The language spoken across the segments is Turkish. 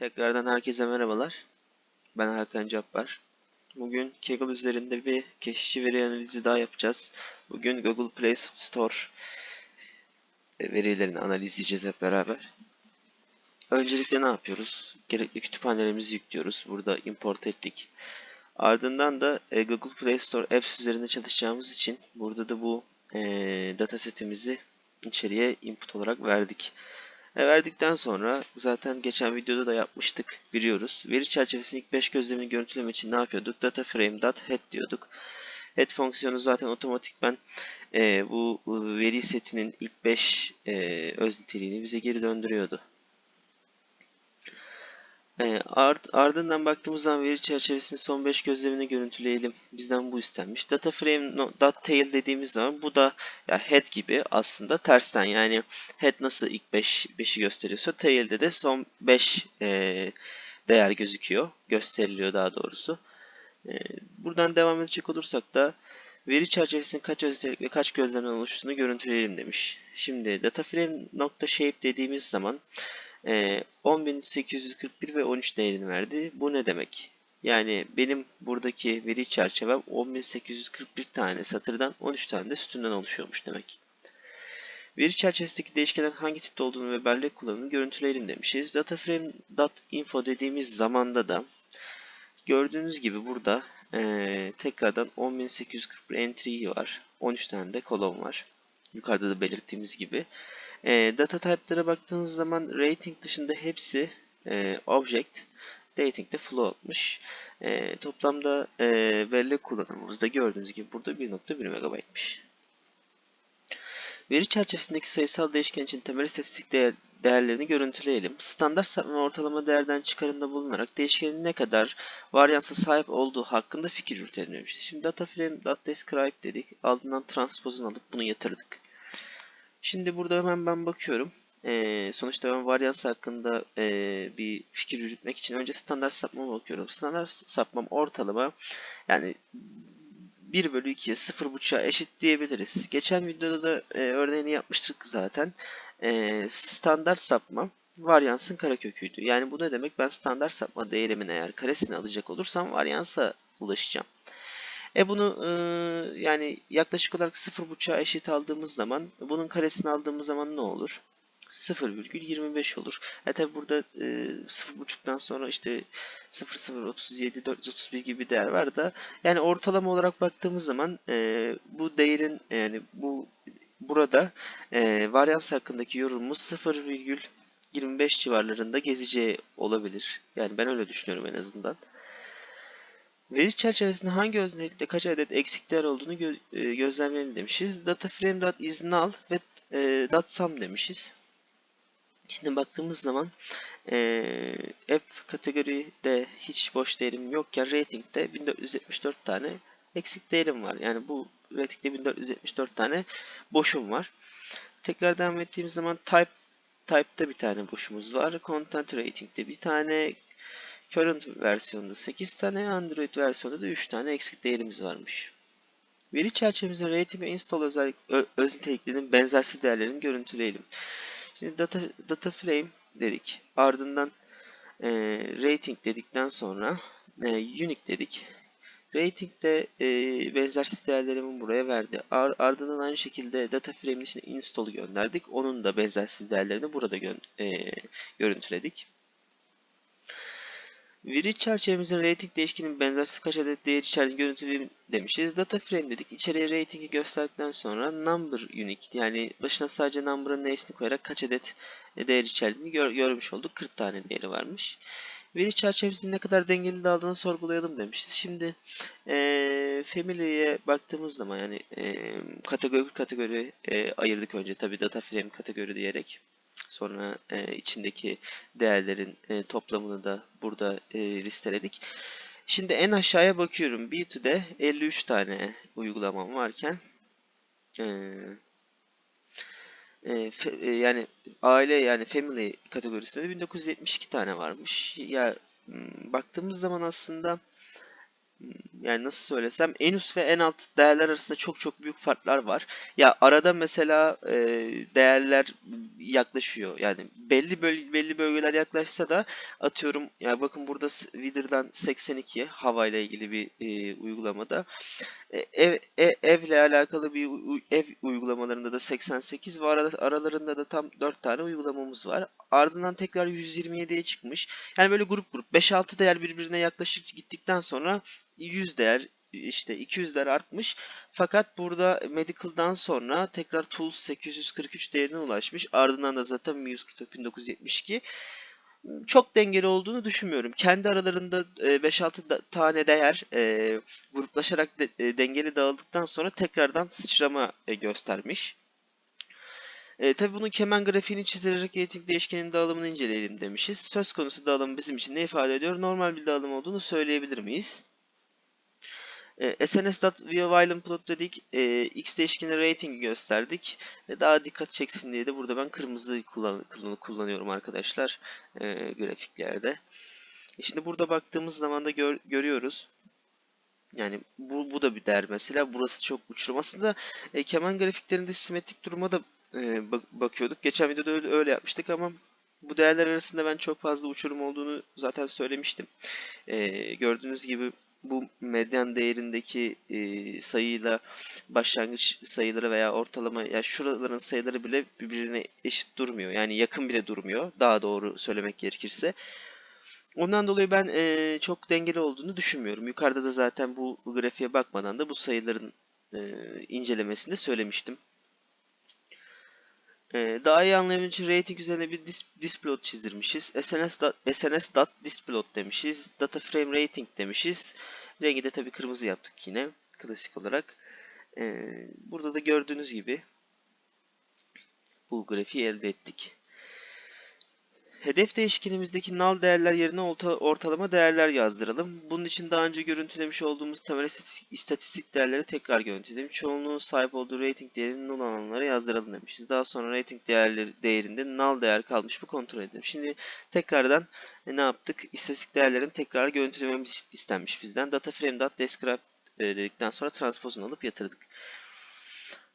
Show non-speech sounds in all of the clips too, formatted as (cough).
Tekrardan herkese merhabalar. Ben Hakan Cabbar. Bugün Kaggle üzerinde bir keşişçi veri analizi daha yapacağız. Bugün Google Play Store verilerini analizleyeceğiz hep beraber. Öncelikle ne yapıyoruz? Gerekli kütüphanelerimizi yüklüyoruz. Burada import ettik. Ardından da e, Google Play Store Apps üzerinde çalışacağımız için burada da bu e, datasetimizi içeriye input olarak verdik. E, verdikten sonra zaten geçen videoda da yapmıştık biliyoruz. Veri çerçevesinin ilk 5 gözlemini görüntüleme için ne yapıyorduk? Data frame dot head diyorduk. Head fonksiyonu zaten otomatikmen e, bu, bu veri setinin ilk 5 e, öz niteliğini bize geri döndürüyordu. E, ard, ardından baktığımız zaman veri çerçevesinin son 5 gözlemini görüntüleyelim. Bizden bu istenmiş. Data frame tail dediğimiz zaman bu da ya head gibi aslında tersten yani head nasıl ilk 5 5'i gösteriyorsa tail'de de son 5 e, değer gözüküyor. Gösteriliyor daha doğrusu. E, buradan devam edecek olursak da veri çerçevesinin kaç özellik ve kaç gözlemden oluştuğunu görüntüleyelim demiş. Şimdi data frame shape dediğimiz zaman e, 10.841 ve 13 değerini verdi. Bu ne demek? Yani benim buradaki veri çerçevem 10.841 tane satırdan 13 tane de sütundan oluşuyormuş demek. Veri çerçevesindeki değişkenlerin hangi tipte olduğunu ve bellek kullanımını görüntüleyelim demişiz. Dataframe.info dediğimiz zamanda da gördüğünüz gibi burada e, tekrardan 10.841 entry var. 13 tane de kolon var. Yukarıda da belirttiğimiz gibi. E, data type'lara baktığınız zaman rating dışında hepsi e, object, dating de float'muş. E, toplamda e, bellek kullanımımızda gördüğünüz gibi burada 1.1 MB'miş. Veri çerçevesindeki sayısal değişken için temel istatistik değer, değerlerini görüntüleyelim. Standart sapma ortalama değerden çıkarımda bulunarak değişkenin ne kadar varyansa sahip olduğu hakkında fikir yürütelim demişti. Şimdi dataframe.describe dedik. Ardından transpozunu alıp bunu yatırdık. Şimdi burada hemen ben bakıyorum. Ee, sonuçta ben varyans hakkında e, bir fikir yürütmek için önce standart sapmama bakıyorum. Standart sapmam ortalama yani 1 bölü 2'ye 0.5'a eşit diyebiliriz. Geçen videoda da e, örneğini yapmıştık zaten. E, standart sapmam varyansın kareköküydü. Yani bu ne demek? Ben standart sapma değerimin eğer karesini alacak olursam varyansa ulaşacağım. E bunu e, yani yaklaşık olarak 0.5'a eşit aldığımız zaman bunun karesini aldığımız zaman ne olur? 0,25 olur. E tabi burada e, 0.5'tan sonra işte 0.037, 431 gibi değer var da yani ortalama olarak baktığımız zaman e, bu değerin yani bu burada e, varyans hakkındaki yorumumuz 0,25 civarlarında gezeceği olabilir. Yani ben öyle düşünüyorum en azından. Veri çerçevesinde hangi özellikle kaç adet eksikler olduğunu gö e, gözlemleyelim demişiz. Dataframe.isNull ve e, .sum demişiz. Şimdi baktığımız zaman e, app kategoride hiç boş değerim yokken ratingde 1474 tane eksik değerim var. Yani bu ratingde 1474 tane boşum var. Tekrar devam ettiğimiz zaman type type'da bir tane boşumuz var. Content rating'de bir tane Current versiyonunda 8 tane, Android versiyonunda da 3 tane eksik değerimiz varmış. Veri çerçevemizin rating ve install özellik, ö, öz niteliklerinin benzersiz değerlerini görüntüleyelim. Şimdi data, data frame dedik. Ardından e, rating dedikten sonra e, unique dedik. Rating'de e, benzersiz değerlerimi buraya verdi. Ar ardından aynı şekilde data frame'in içine install'u gönderdik. Onun da benzersiz değerlerini burada gö e, görüntüledik. Veri çerçevemizin rating değişkenin benzersiz kaç adet değer içerdiğini görüntüleyelim demişiz. Data frame dedik. İçeriye ratingi gösterdikten sonra number unique yani başına sadece number'ın nesini koyarak kaç adet değer içerdiğini gör, görmüş olduk. 40 tane değeri varmış. Veri çerçevesinin ne kadar dengeli dağıldığını sorgulayalım demişiz. Şimdi e, family'ye baktığımız zaman yani e, kategori kategori e, ayırdık önce tabi data frame kategori diyerek. Sonra e, içindeki değerlerin e, toplamını da burada e, listeledik. Şimdi en aşağıya bakıyorum. B2'de 53 tane uygulamam varken e, e, fe, e, yani aile yani family kategorisinde 1972 tane varmış. Ya baktığımız zaman aslında yani nasıl söylesem en üst ve en alt değerler arasında çok çok büyük farklar var. Ya arada mesela e, değerler yaklaşıyor. Yani belli böl belli bölgeler yaklaşsa da atıyorum ya bakın burada Wither'dan 82 hava ile ilgili bir e, uygulamada e, ev e, evle alakalı bir ev uygulamalarında da 88 ve arada, aralarında da tam 4 tane uygulamamız var. Ardından tekrar 127'ye çıkmış. Yani böyle grup grup 5-6 değer birbirine yaklaşık gittikten sonra 100 değer işte 200 değer artmış. Fakat burada Medical'dan sonra tekrar Tools 843 değerine ulaşmış. Ardından da zaten 144.972 çok dengeli olduğunu düşünmüyorum. Kendi aralarında e, 5-6 da- tane değer e, gruplaşarak e, dengeli dağıldıktan sonra tekrardan sıçrama e, göstermiş. E, tabii bunun keman grafiğini çizerek rating değişkenin dağılımını inceleyelim demişiz. Söz konusu dağılım bizim için ne ifade ediyor? Normal bir dağılım olduğunu söyleyebilir miyiz? E, SNS.viewViolent plot dedik. E, X değişkeni rating'i gösterdik. E, daha dikkat çeksin diye de burada ben kırmızı kullan- kullanıyorum arkadaşlar e, grafiklerde. E, şimdi burada baktığımız zaman da gör- görüyoruz. Yani bu, bu da bir değer mesela. Burası çok uçurum. Aslında e, keman grafiklerinde simetrik duruma da e, bak- bakıyorduk. Geçen videoda öyle, öyle yapmıştık ama bu değerler arasında ben çok fazla uçurum olduğunu zaten söylemiştim. E, gördüğünüz gibi bu medyan değerindeki e, sayıyla başlangıç sayıları veya ortalama ya şuraların sayıları bile birbirine eşit durmuyor. Yani yakın bile durmuyor. Daha doğru söylemek gerekirse. Ondan dolayı ben e, çok dengeli olduğunu düşünmüyorum. Yukarıda da zaten bu, grafiğe bakmadan da bu sayıların e, incelemesinde söylemiştim. E, daha iyi anlayabilmek için rating üzerine bir dis, displot çizdirmişiz. SNS, dot- SNS displot demişiz. Data frame rating demişiz. Rengi de tabii kırmızı yaptık yine klasik olarak. E, burada da gördüğünüz gibi bu grafiği elde ettik. Hedef değişkenimizdeki null değerler yerine orta- ortalama değerler yazdıralım. Bunun için daha önce görüntülemiş olduğumuz temel istatistik- değerleri tekrar görüntüleyelim. Çoğunluğun sahip olduğu rating değerini null alanlara yazdıralım demişiz. Daha sonra rating değerleri değerinde null değer kalmış mı kontrol edelim. Şimdi tekrardan e, ne yaptık? İstatistik değerlerin tekrar görüntülememiz istenmiş bizden. Dataframe.describe e, dedikten sonra transposunu alıp yatırdık.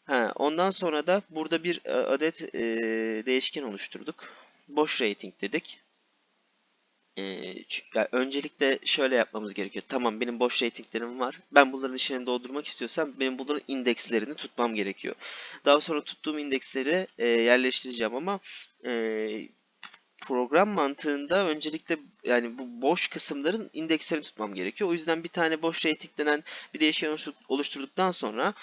Ha, ondan sonra da burada bir e, adet e, değişken oluşturduk. Boş rating dedik. E, ç- ya öncelikle şöyle yapmamız gerekiyor. Tamam benim boş ratinglerim var. Ben bunların içine doldurmak istiyorsam benim bunların indekslerini tutmam gerekiyor. Daha sonra tuttuğum indeksleri e, yerleştireceğim ama e, program mantığında öncelikle yani bu boş kısımların indekslerini tutmam gerekiyor. O yüzden bir tane boş rating denen bir değişken oluştur- oluşturduktan sonra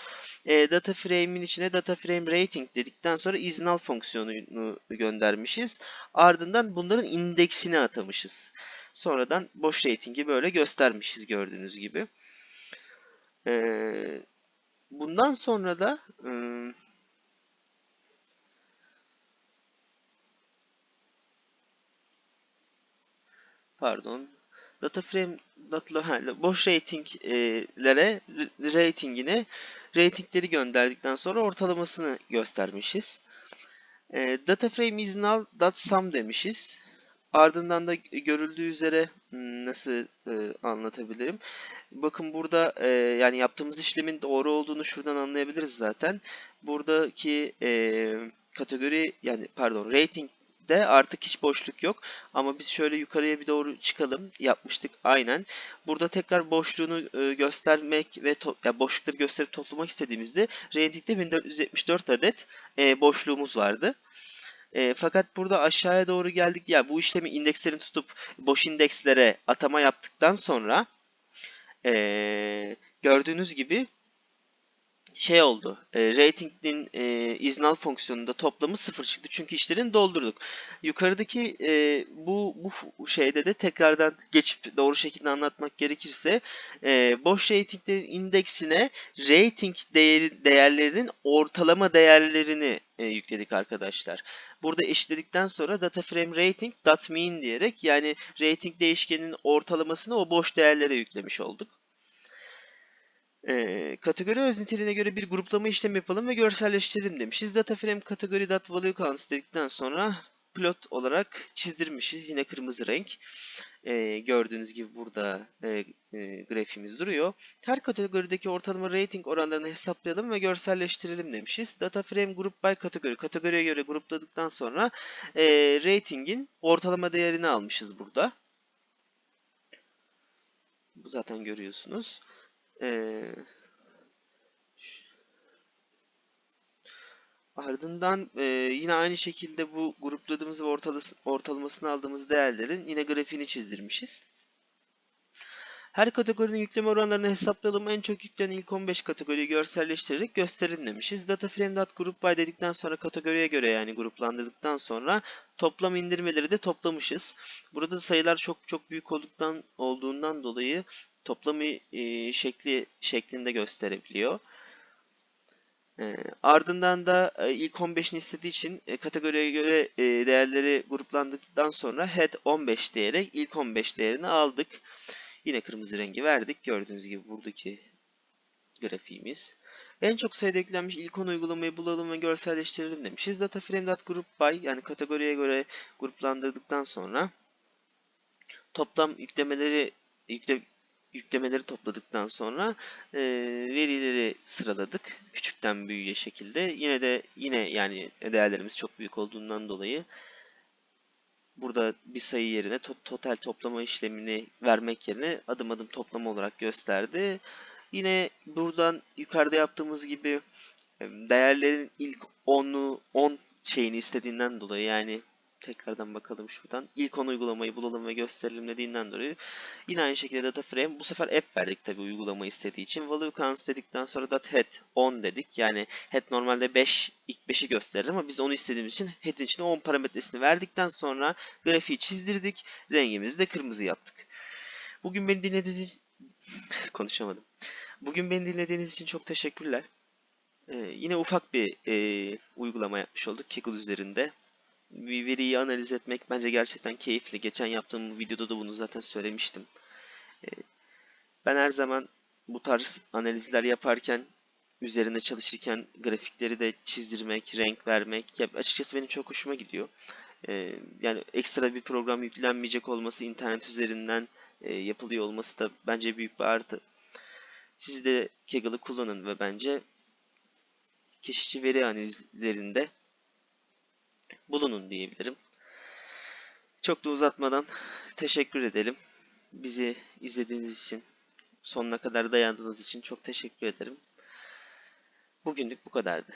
e, data frame'in içine data frame rating dedikten sonra isNull fonksiyonunu göndermişiz. Ardından bunların indeksini atamışız. Sonradan boş rating'i böyle göstermişiz gördüğünüz gibi. E, bundan sonra da ım, pardon data frame data, ha, boş ratinglere ratingine ratingleri gönderdikten sonra ortalamasını göstermişiz. E, data frame is null dot sum demişiz. Ardından da görüldüğü üzere hmm, nasıl e, anlatabilirim? Bakın burada e, yani yaptığımız işlemin doğru olduğunu şuradan anlayabiliriz zaten. Buradaki e, kategori yani pardon ratingde artık hiç boşluk yok. Ama biz şöyle yukarıya bir doğru çıkalım. Yapmıştık aynen. Burada tekrar boşluğunu e, göstermek ve ya boşlukları gösterip toplamak istediğimizde ratingde 1474 adet e, boşluğumuz vardı. E, fakat burada aşağıya doğru geldik. Ya bu işlemi indekslerini tutup boş indekslere atama yaptıktan sonra e, gördüğünüz gibi şey oldu. E, rating'in e, isNull fonksiyonunda toplamı sıfır çıktı. Çünkü işlerini doldurduk. Yukarıdaki e, bu bu şeyde de tekrardan geçip doğru şekilde anlatmak gerekirse e, boş ratinglerin indeksine rating değeri değerlerinin ortalama değerlerini e, yükledik arkadaşlar. Burada eşitledikten sonra data frame rating dot mean diyerek yani rating değişkeninin ortalamasını o boş değerlere yüklemiş olduk. Ee, kategori öz niteliğine göre bir gruplama işlemi yapalım ve görselleştirelim demişiz. Data frame kategori dot value counts dedikten sonra plot olarak çizdirmişiz. Yine kırmızı renk. Ee, gördüğünüz gibi burada e, e, grafiğimiz duruyor. Her kategorideki ortalama rating oranlarını hesaplayalım ve görselleştirelim demişiz. Data frame group by kategori. Kategoriye göre grupladıktan sonra e, ratingin ortalama değerini almışız burada. Bu zaten görüyorsunuz. Ee, Ardından e, yine aynı şekilde bu grupladığımız ve ortalamasını aldığımız değerlerin yine grafiğini çizdirmişiz. Her kategorinin yükleme oranlarını hesaplayalım. En çok yüklenen ilk 15 kategoriyi görselleştirerek gösterin demişiz. Dataframe.group by dedikten sonra kategoriye göre yani gruplandırdıktan sonra toplam indirmeleri de toplamışız. Burada sayılar çok çok büyük olduktan olduğundan dolayı toplamı e, şekli şeklinde gösterebiliyor. E, ardından da e, ilk 15'ini istediği için e, kategoriye göre e, değerleri gruplandıktan sonra head 15 diyerek ilk 15 değerini aldık. Yine kırmızı rengi verdik. Gördüğünüz gibi buradaki grafiğimiz. En çok sayıda eklenmiş ilk 10 uygulamayı bulalım ve görselleştirelim demişiz. Dataframe.group by yani kategoriye göre gruplandırdıktan sonra toplam yüklemeleri yükle, yüklemeleri topladıktan sonra e, verileri sıraladık küçükten büyüğe şekilde. Yine de yine yani değerlerimiz çok büyük olduğundan dolayı burada bir sayı yerine to total toplama işlemini vermek yerine adım adım toplama olarak gösterdi. Yine buradan yukarıda yaptığımız gibi e, değerlerin ilk 10'u 10 şeyini istediğinden dolayı yani tekrardan bakalım şuradan. İlk 10 uygulamayı bulalım ve gösterelim dediğinden dolayı yine aynı şekilde data frame bu sefer app verdik tabi uygulamayı istediği için. Value counts dedikten sonra dot head 10 dedik. Yani head normalde 5 ilk 5'i gösterir ama biz onu istediğimiz için head'in içine 10 parametresini verdikten sonra grafiği çizdirdik. Rengimizi de kırmızı yaptık. Bugün beni dinlediğiniz (laughs) konuşamadım. Bugün beni dinlediğiniz için çok teşekkürler. Ee, yine ufak bir e, uygulama yapmış olduk Kaggle üzerinde bir veriyi analiz etmek bence gerçekten keyifli. Geçen yaptığım videoda da bunu zaten söylemiştim. Ee, ben her zaman bu tarz analizler yaparken üzerinde çalışırken grafikleri de çizdirmek, renk vermek ya açıkçası benim çok hoşuma gidiyor. Ee, yani ekstra bir program yüklenmeyecek olması, internet üzerinden e, yapılıyor olması da bence büyük bir artı. Siz de Kaggle'ı kullanın ve bence keşişçi veri analizlerinde bulunun diyebilirim. Çok da uzatmadan teşekkür edelim. Bizi izlediğiniz için, sonuna kadar dayandığınız için çok teşekkür ederim. Bugünlük bu kadardı.